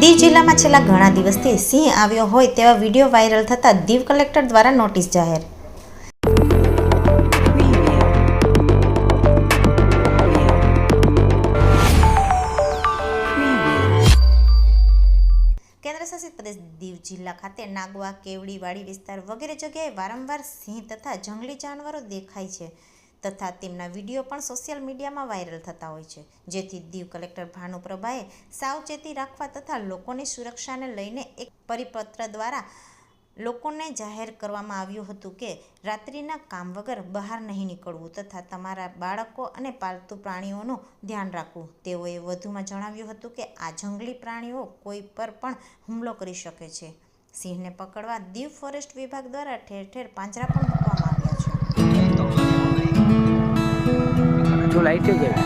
દીવ જિલ્લામાં છેલ્લા ઘણા દિવસથી સિંહ આવ્યો હોય તેવા વીડિયો વાયરલ થતાં દીવ કલેક્ટર દ્વારા નોટિસ જાહેર. કેન્દ્રશાસિત પ્રદેશ દીવ જિલ્લા ખાતે નાગવા કેવડી વાડી વિસ્તાર વગેરે જગ્યાએ વારંવાર સિંહ તથા જંગલી જાનવરો દેખાય છે. તથા તેમના વીડિયો પણ સોશિયલ મીડિયામાં વાયરલ થતા હોય છે. જેથી દીવ કલેક્ટર ભાનુપ્રભાએ સાવચેતી રાખવા તથા લોકોની સુરક્ષાને લઈને એક પરિપત્ર દ્વારા લોકોને જાહેર કરવામાં આવ્યું હતું કે રાત્રિના કામ વગર બહાર નહીં નીકળવું તથા તમારા બાળકો અને પાલતુ પ્રાણીઓનું ધ્યાન રાખવું. તેઓએ વધુમાં જણાવ્યું હતું કે આ જંગલી પ્રાણીઓ કોઈ પર પણ હુમલો કરી શકે છે. સિંહને પકડવા દીવ ફોરેસ્ટ વિભાગ દ્વારા ઠેર ઠેર પાંજરા પણ મૂકવામાં આવ્યા লাইটে যাবে